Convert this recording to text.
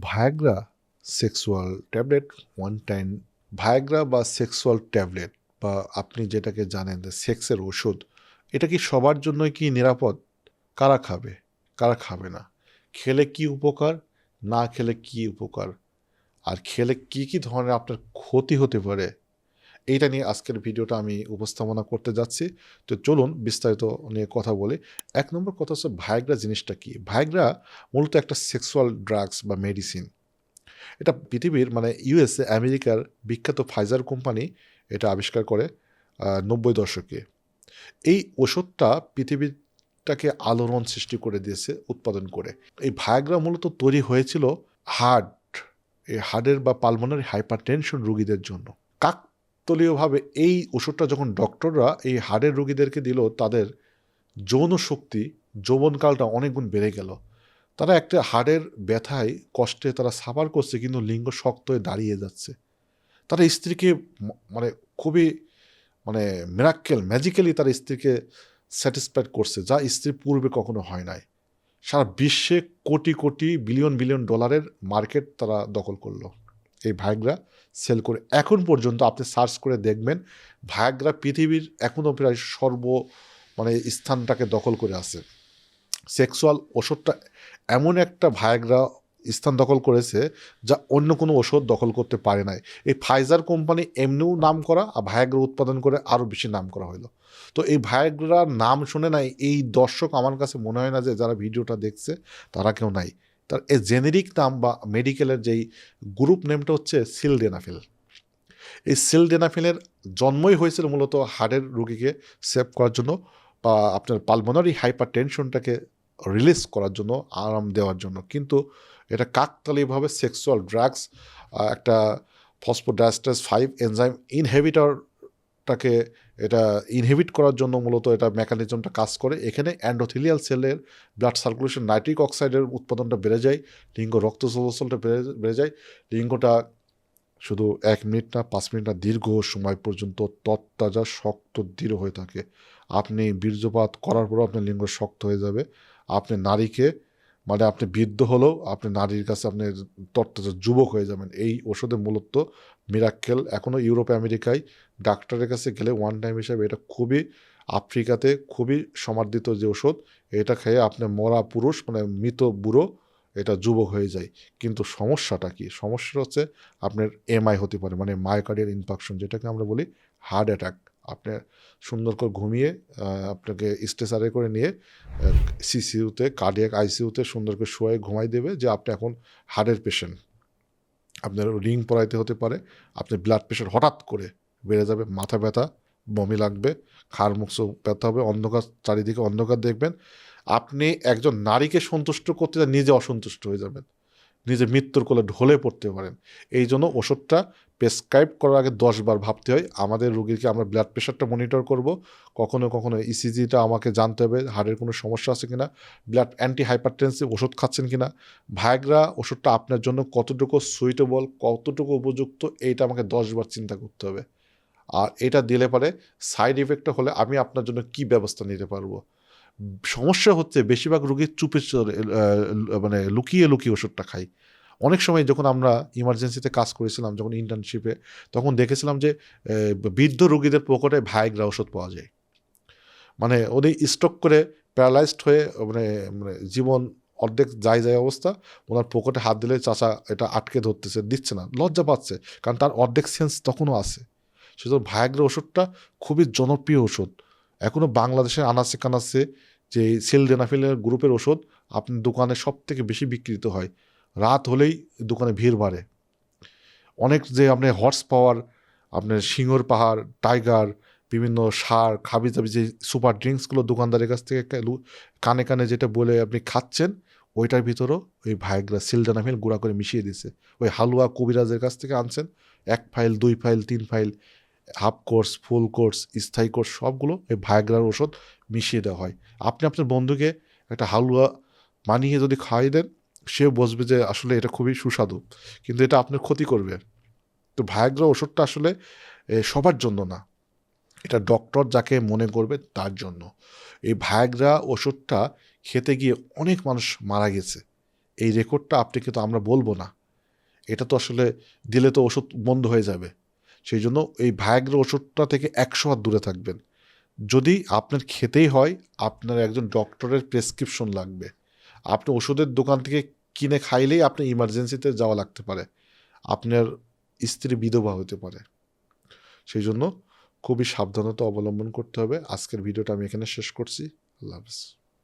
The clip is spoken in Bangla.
Viagra sexual tablet one time Viagra বা সেক্সুয়াল ট্যাবলেট বা আপনি যেটাকে জানেন সেক্সের ওষুধ, এটা কি সবার জন্যই কি নিরাপদ? কারা খাবে? কারা খাবে না? খেলে কি উপকার? না খেলে কি উপকার? আর খেলে কি কি ধরনের আপনার ক্ষতি হতে পারে? এইটা নিয়ে আজকের ভিডিওটা আমি উপস্থাপনা করতে যাচ্ছি। তো চলুন বিস্তারিত নিয়ে কথা বলি। এক নম্বর কথা হচ্ছে ভায়াগ্রা জিনিসটা কি? ভায়াগ্রা মূলত একটা সেক্সুয়াল ড্রাগস বা মেডিসিন এটা পৃথিবীর মানে ইউএসএ আমেরিকার বিখ্যাত ফাইজার কোম্পানি এটা আবিষ্কার করে নব্বই দশকে। এই ওষুধটা পৃথিবীটাকে আলোড়ন সৃষ্টি করে দিয়েছে, উৎপাদন করে। এই ভায়াগ্রা মূলত তৈরি হয়েছিল হার্ট, এই হার্টের বা পালমোনারি হাইপার টেনশন রুগীদের জন্য। কাকতলীয়ভাবে এই ওষুধটা যখন ডক্টররা এই হার্টের রুগীদেরকে দিল, তাদের যৌন শক্তি, যৌবনকালটা অনেক গুণ বেড়ে গেল। তারা একটা হাড়ের ব্যথায় কষ্টে তারা সাফার করছে, কিন্তু লিঙ্গ শক্ত হয়ে দাঁড়িয়ে যাচ্ছে। তারা স্ত্রীকে মানে খুবই মানে মেরাক্কেল ম্যাজিক্যালি তার স্ত্রীকে স্যাটিসফাইড করছে, যা স্ত্রী পূর্বে কখনো হয় নাই। সারা বিশ্বে কোটি কোটি বিলিয়ন বিলিয়ন ডলারের মার্কেট তারা দখল করল। এই ভায়াগ্রা সেল করে এখন পর্যন্ত আপনি সার্চ করে দেখবেন, ভায়াগ্রা পৃথিবীর এখনও প্রায় সর্ব মানে স্থানটাকে দখল করে আছে। সেক্সুয়াল ওষুধটা এমন একটা ভায়াগ্রা স্থান দখল করেছে যা অন্য কোনো ওষুধ দখল করতে পারে নাই। এই ফাইজার কোম্পানি এমনিও নাম করা আর ভায়াগ্রা উৎপাদন করে আরও বেশি নাম করা হলো। তো এই ভায়াগ্রার নাম শুনে নাই, এই দর্শক আমার কাছে মনে হয় না যে যারা ভিডিওটা দেখছে তারা কেউ নাই। তার এ জেনেরিক নাম বা মেডিকেলের যেই গ্রুপ নেমটা হচ্ছে সিলডেনাফিল। এই সিলডেনাফিলের জন্মই হয়েছিল মূলত হার্টের রোগীকে সেভ করার জন্য বা আপনার পালমোনারি হাইপার টেনশনটাকে রিলিজ করার জন্য, আরাম দেওয়ার জন্য। কিন্তু এটা কাকতালীয়ভাবে সেক্সুয়াল ড্রাগস একটা ফসফোডাস্টাস ফাইভ এনজাইম ইনহেবিটরটাকে এটা ইনহিবিট করার জন্য মূলত এটা মেকানিজমটা কাজ করে। এখানে অ্যান্ডোথিলিয়াল সেলের ব্লাড সার্কুলেশন নাইট্রিক অক্সাইডের উৎপাদনটা বেড়ে যায়, লিঙ্গ রক্ত চলাচলটা বেড়ে বেড়ে যায়। লিঙ্গটা শুধু এক মিনিট না, পাঁচ মিনিট না, দীর্ঘ সময় পর্যন্ত তত্তাজা শক্ত, দৃঢ় হয়ে থাকে। আপনি বীর্যপাত করার পরও আপনার লিঙ্গ শক্ত হয়ে যাবে। আপনি নারীকে মানে আপনি বৃদ্ধ হলেও আপনি নারীর কাছে আপনি তত্ত্বজা যুবক হয়ে যাবেন, এই ওষুধে মূলত মিরাক্কেল এখনও ইউরোপ, আমেরিকায় ডাক্তারের কাছে গেলে ওয়ান টাইম হিসাবে এটা খুবই আফ্রিকাতে খুবই সমাদৃত যে ওষুধ, এটা খেয়ে আপনি মরা পুরুষ মানে মৃত বুড়ো, এটা যুবক হয়ে যায়। কিন্তু সমস্যাটা কি? সমস্যা হচ্ছে আপনার এমআই হতে পারে মানে মায়োকার্ডিয়াল ইনফাকশন যেটাকে আমরা বলি হার্ট অ্যাটাক আপনি সুন্দর করে ঘুমিয়ে আপনাকে স্টেসারে করে নিয়ে সিসিউতে কার্ডিয়াক আইসিউতে সুন্দর করে শোয়ে ঘুমাই দেবে যে আপনি এখন হার্টের পেশেন্ট আপনার রিং পরাইতে হতে পারে আপনার ব্লাড প্রেশার হঠাৎ করে বেড়ে যাবে, মাথা ব্যথা, বমি লাগবে, খার মুখ ব্যথা হবে, অন্ধকার চারিদিকে অন্ধকার দেখবেন, আপনি একজন নারীকে সন্তুষ্ট করতে নিজে অসন্তুষ্ট হয়ে যাবেন। নিজে মৃত্যুর কোলে ঢলে পড়তে পারেন। এই জন্য ওষুধটা প্রেসক্রাইব করার আগে দশবার ভাবতে হয়, আমাদের রুগীকে আমরা ব্লাড প্রেশারটা মনিটর করব, কখনো কখনো ইসিজিটা আমাকে জানতে হবে হার্টের কোনো সমস্যা আছে কিনা ব্লাড অ্যান্টি হাইপারটেন্সিভ ওষুধ খাচ্ছেন কিনা ভায়াগ্রা ওষুধটা আপনার জন্য কতটুকু সুইটেবল কতটুকু উপযুক্ত, এইটা আমাকে দশবার চিন্তা করতে হবে। আর এটা দিলে পরে সাইড ইফেক্টটা হলে আমি আপনার জন্য কি ব্যবস্থা নিতে পারব? সমস্যা হচ্ছে বেশিরভাগ রুগী চুপে মানে লুকিয়ে লুকিয়ে ওষুধটা খাই। অনেক সময় যখন আমরা ইমার্জেন্সিতে কাজ করেছিলাম, যখন ইন্টার্নশিপে তখন দেখেছিলাম যে বৃদ্ধ রোগীদের পকেটে ভায়াগ্রা ওষুধ পাওয়া যায়। মানে উনি স্ট্রোক করে প্যারালাইজড হয়ে মানে মানে জীবন অর্ধেক যায় যায় অবস্থা, ওনার পকেটে হাত দিলে চাচা এটা আটকে ধরতেছে, দিচ্ছে না, লজ্জা পাচ্ছে, কারণ তার অর্ধেক সেন্স তখনও আছে। সুতরাং ভায়াগ্রা ওষুধটা খুবই জনপ্রিয় ওষুধ। এখনও বাংলাদেশের আনাচে কানাচে যে সেলডেনাফিলের গ্রুপের ওষুধ আপনার দোকানে সব থেকে বেশি বিক্রিত হয়। রাত হলেই দোকানে ভিড় বাড়ে। অনেক যে আপনার হর্স পাওয়ার আপনার সিংহর পাহাড় টাইগার বিভিন্ন সার, খাবি জাবি যে সুপার ড্রিঙ্কসগুলো দোকানদারের কাছ থেকে কানে কানে যেটা বলে আপনি খাচ্ছেন, ওইটার ভিতরও ওই ভাইগ্রা সিলডানাফিল গুঁড়া করে মিশিয়ে দিছে ওই হালুয়া কবিরাজের কাছ থেকে আনছেন, এক ফাইল দুই ফাইল তিন file half course, full course, স্থায়ী কোর্স সবগুলো এই ভায়াগ্রার ওষুধ মিশিয়ে দেওয়া হয়। আপনি আপনার বন্ধুকে একটা হালুয়া মানিয়ে যদি খাওয়াই দেন সেও বসবে যে আসলে এটা খুবই সুস্বাদু, কিন্তু এটা আপনার ক্ষতি করবে। তো ভায়াগ্রা ওষুধটা আসলে সবার জন্য না। এটা ডক্টর যাকে মনে করবে তার জন্য। এই ভায়াগ্রা ওষুধটা খেতে গিয়ে অনেক মানুষ মারা গেছে। এই রেকর্ডটা আপনি কিন্তু আমরা বলব না। এটা তো আসলে দিলে তো ওষুধ বন্ধ হয়ে যাবে। সেই জন্য এই ভায়াগ্রা ওষুধটা থেকে একশো হাত দূরে থাকবেন। যদি আপনার খেতেই হয়, আপনার একজন ডক্টরের প্রেসক্রিপশন লাগবে। আপনি ওষুধের দোকান থেকে কিনে খাইলেই আপনি ইমার্জেন্সিতে যাওয়া লাগতে পারে। আপনার স্ত্রী বিধবা হতে পারে। সেই জন্য খুবই সাবধানতা অবলম্বন করতে হবে। আজকের ভিডিওটা আমি এখানে শেষ করছি। আল্লাহ হাফিজ।